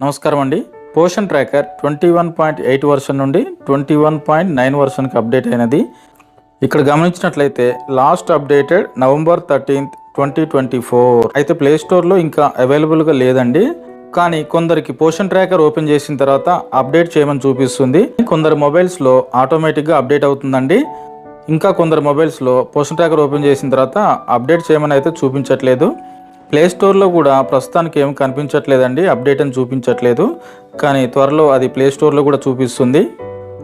నమస్కారం అండి. Poshan tracker twenty one point eight version నుండి ట్వంటీ వన్ పాయింట్ నైన్ వర్షన్కి అప్డేట్ అయినది. ఇక్కడ గమనించినట్లయితే last updated November thirteenth twenty twenty four. అయితే ప్లే స్టోర్లో ఇంకా అవైలబుల్గా లేదండి. కానీ కొందరికి పోషన్ ట్రాకర్ ఓపెన్ చేసిన తర్వాత అప్డేట్ చేయమని చూపిస్తుంది. కొందరు మొబైల్స్లో ఆటోమేటిక్గా అప్డేట్ అవుతుందండి. ఇంకా కొందరు మొబైల్స్లో పోషన్ ట్రాకర్ ఓపెన్ చేసిన తర్వాత అప్డేట్ చేయమని అయితే చూపించట్లేదు. ప్లే స్టోర్లో కూడా ప్రస్తుతానికి ఏం కనిపించట్లేదండి. అప్డేట్ అని చూపించట్లేదు. కానీ త్వరలో అది ప్లే స్టోర్లో కూడా చూపిస్తుంది.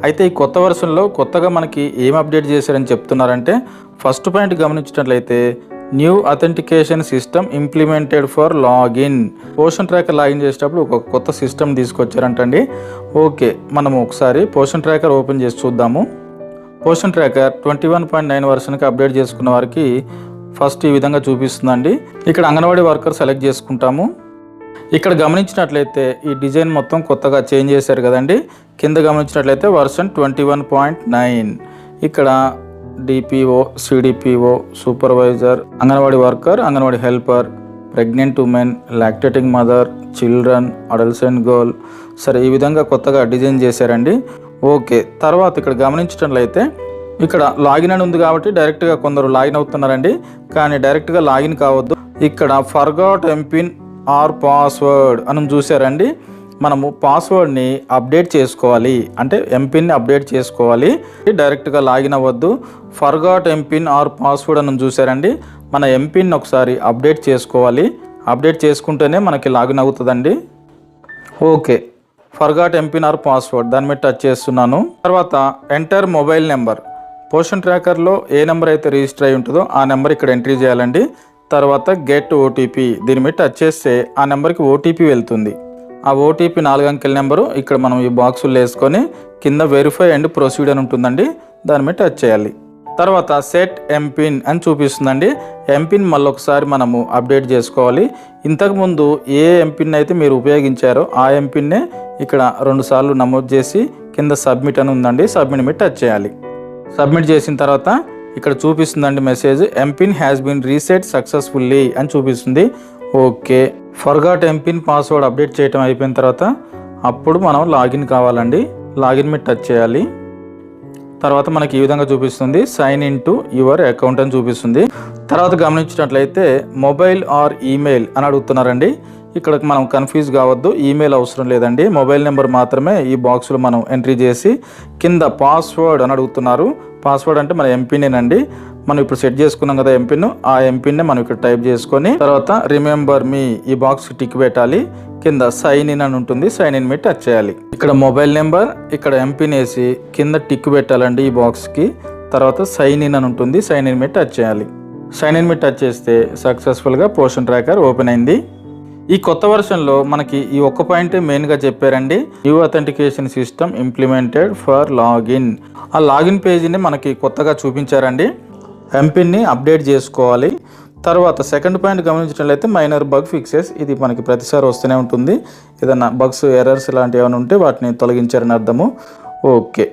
అయితే ఈ కొత్త వర్షన్లో కొత్తగా మనకి ఏం అప్డేట్ చేశారని చెప్తున్నారంటే ఫస్ట్ పాయింట్ గమనించినట్లయితే new authentication system implemented for login Poshan tracker login చేసేటప్పుడు ఒక కొత్త సిస్టమ్ తీసుకొచ్చారంటండి. ఓకే మనము ఒకసారి పోషన్ ట్రాకర్ ఓపెన్ చేసి చూద్దాము. Poshan tracker twenty one point nine వర్షన్కి update చేసుకున్న వారికి ఫస్ట్ ఈ విధంగా చూపిస్తుందండి. ఇక్కడ అంగన్వాడీ వర్కర్ సెలెక్ట్ చేసుకుంటాము. ఇక్కడ గమనించినట్లయితే ఈ డిజైన్ మొత్తం కొత్తగా చేంజ్ చేశారు కదండి. కింద గమనించినట్లయితే version twenty one point nine. ఇక్కడ DPO CDPO supervisor Anganwadi worker Anganwadi helper pregnant women lactating mother children adolescent girl. సరే ఈ విధంగా కొత్తగా డిజైన్ చేశారండి. ఓకే తర్వాత ఇక్కడ గమనించినట్లయితే ఇక్కడ లాగిన్ అని ఉంది కాబట్టి డైరెక్ట్గా కొందరు లాగిన్ అవుతున్నారండి. కానీ డైరెక్ట్గా లాగిన్ కావద్దు. ఇక్కడ ఫర్గాట్ ఎంపిన్ ఆర్ పాస్వర్డ్ అని చూసారండి మనము పాస్వర్డ్ని అప్డేట్ చేసుకోవాలి. అంటే ఎంపిన్ని అప్డేట్ చేసుకోవాలి. డైరెక్ట్గా లాగిన్ అవ్వద్దు. ఫర్గాట్ ఎంపిన్ ఆర్ పాస్వర్డ్ అని చూసారండి మన ఎంపిన్ ఒకసారి అప్డేట్ చేసుకోవాలి. అప్డేట్ చేసుకుంటేనే మనకి లాగిన్ అవుతుందండి. Okay forgot MPIN or password దాని మీద టచ్ చేస్తున్నాను. తర్వాత ఎంటర్ మొబైల్ నెంబర్ పోషన్ ట్రాకర్లో ఏ నెంబర్ అయితే రిజిస్టర్ అయి ఉంటుందో ఆ నెంబర్ ఇక్కడ ఎంట్రీ చేయాలండి. తర్వాత గెట్ ఓటీపీ దీని మీద టచ్ చేస్తే ఆ నెంబర్కి ఓటీపీ వెళ్తుంది. ఆ ఓటీపీ నాలుగు అంకెల నెంబరు ఇక్కడ మనం ఈ బాక్సులు వేసుకొని కింద వెరిఫై అండ్ ప్రొసీడ్ అని ఉంటుందండి. దాని మీద టచ్ చేయాలి. తర్వాత సెట్ ఎంపిన్ అని చూపిస్తుందండి. ఎంపిన్ మళ్ళీ ఒకసారి మనము అప్డేట్ చేసుకోవాలి. ఇంతకుముందు ఏ ఎంపిన్ అయితే మీరు ఉపయోగించారో ఆ ఎంపిన్నే ఇక్కడ రెండు సార్లు నమోదు చేసి కింద సబ్మిట్ అని ఉందండి. సబ్మిట్ మీద టచ్ చేయాలి. సబ్మిట్ చేసిన తర్వాత ఇక్కడ చూపిస్తుందండి message MPIN has been reset successfully అని చూపిస్తుంది. Okay. Forgot MPIN password update చేయటం అయిపోయిన తర్వాత అప్పుడు మనం లాగిన్ కావాలండి. లాగిన్ మీద టచ్ చేయాలి. తర్వాత మనకి ఈ విధంగా చూపిస్తుంది. Sign in to your account అని చూపిస్తుంది. తర్వాత గమనించినట్లయితే మొబైల్ ఆర్ ఈమెయిల్ అని అడుగుతున్నారండి. ఇక్కడ మనం కన్ఫ్యూజ్ కావద్దు. ఈమెయిల్ అవసరం లేదండి. మొబైల్ నెంబర్ మాత్రమే ఈ బాక్స్లో మనం ఎంట్రీ చేసి కింద పాస్వర్డ్ అని అడుగుతున్నారు. పాస్వర్డ్ అంటే మన ఎంపినేనండి మనం ఇప్పుడు సెట్ చేసుకున్నాం కదా ఎంపిన్ ఆ ఎంపిన్నే మనం ఇక్కడ టైప్ చేసుకొని తర్వాత రిమెంబర్ మీ ఈ బాక్స్ టిక్ పెట్టాలి. కింద సైన్ ఇన్ అని ఉంటుంది. సైన్ ఇన్ మీద టచ్ చేయాలి. ఇక్కడ మొబైల్ నెంబర్ ఇక్కడ ఎంపిన్ వేసి కింద టిక్ పెట్టాలండి ఈ బాక్స్కి తర్వాత సైన్ ఇన్ అని ఉంటుంది. సైన్ ఇన్ మీద టచ్ చేయాలి. సైన్ ఇన్ మీద టచ్ చేస్తే సక్సెస్ఫుల్గా పోషన్ ట్రాకర్ ఓపెన్ అయింది. ఈ కొత్త వర్షన్లో మనకి ఈ ఒక్క పాయింటే మెయిన్గా చెప్పారండి. New authentication system implemented for login ఆ లాగిన్ పేజీని మనకి కొత్తగా చూపించారండి. ఎంపిన్ని అప్డేట్ చేసుకోవాలి. తర్వాత సెకండ్ పాయింట్ గమనించినట్లయితే మైనర్ బగ్ ఫిక్సెస్ ఇది మనకి ప్రతిసారి వస్తూనే ఉంటుంది. ఏదైనా బగ్స్ ఎర్రర్స్ ఇలాంటివి ఏమైనా ఉంటే వాటిని తొలగించారని అర్థము. ఓకే.